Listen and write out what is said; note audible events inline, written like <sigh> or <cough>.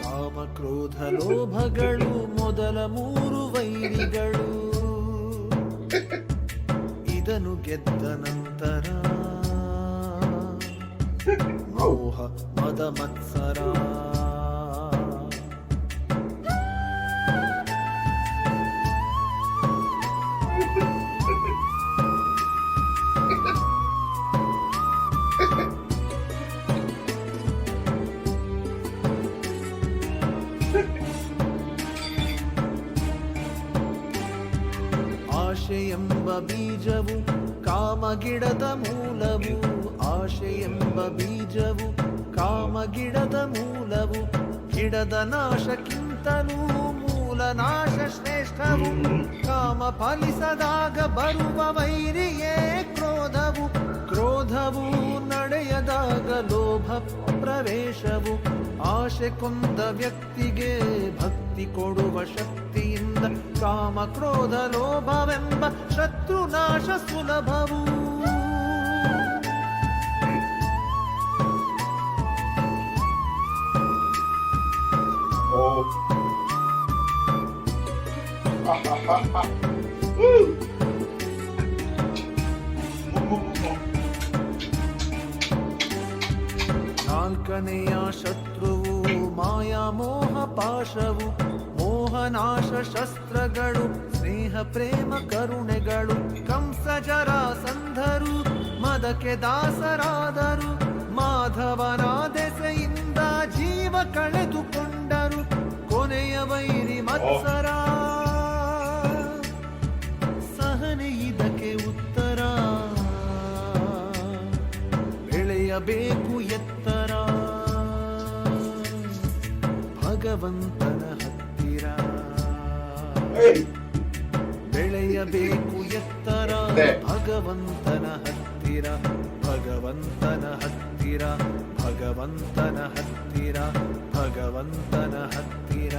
ಕಾಮ ಕ್ರೋಧ ಲೋಭಗಳು ಮೊದಲ ಮೂರು ವೈರಿಗಳು ಗೆದ್ದ ನಂತರ <laughs> ಮೋಹ ಮದ ಮತ್ಸರ. <laughs> ಆಶೆ ಎಂಬ ಬೀಜವು ಕಾಮಗಿಡದ ಮೂಲವು. ಆಶೆ ಎಂಬ ಬೀಜವು ಕಾಮಗಿಡದ ಮೂಲವು. ಗಿಡದ ನಾಶಕ್ಕಿಂತಲೂ ಮೂಲ ನಾಶ ಶ್ರೇಷ್ಠವು. ಕಾಮ ಫಲಿಸದಾಗ ಬರುವ ವೈರಿಯೇ ಕ್ರೋಧವು. ಕ್ರೋಧವು ನಡೆಯದಾಗ ಲೋಭ ಪ್ರವೇಶವು. ಆಶೆ ಕೊಂದ ವ್ಯಕ್ತಿಗೆ ಭಕ್ತಿ ಕೊಡುವ ಶಕ್ತಿಯಿಂದ ಕಾಮಕ್ರೋಧಲೋಭವೆಂಬ ಶತ್ರುನಾಶ ಸುಲಭವು ನಾಲ್ಕನೆಯ ಶತ್ರುವು ಮಾಯಾ ಮೋಹ ಪಾಶವು ಮೋಹನಾಶ ಶಸ್ತ್ರಗಳು ಸ್ನೇಹ ಪ್ರೇಮ ಕರುಣೆಗಳು ಕಂಸ ಜರಾಸಂಧರು ಮದಕ್ಕೆ ದಾಸರಾದರು ಮಾಧವನ ದೆಸೆಯಿಂದ ಜೀವ ಕಳೆದುಕೊಂಡರು, ಕೊನೆಯ ವೈರಿ ಮತ್ಸರ. ಸಹನೆ ಇದಕ್ಕೆ ಉತ್ತರ. ಬೆಳೆಯಬೇಕು ಎತ್ತರ. ಭಗವಂತನ 이. ಬೆಳೆಯಬೇಕು ಎತ್ತರ 네. ಭಗವಂತನ ಹತ್ತಿರ ಭಗವಂತನ ಹತ್ತಿರ ಭಗವಂತನ ಹತ್ತಿರ ಭಗವಂತನ ಹತ್ತಿರ.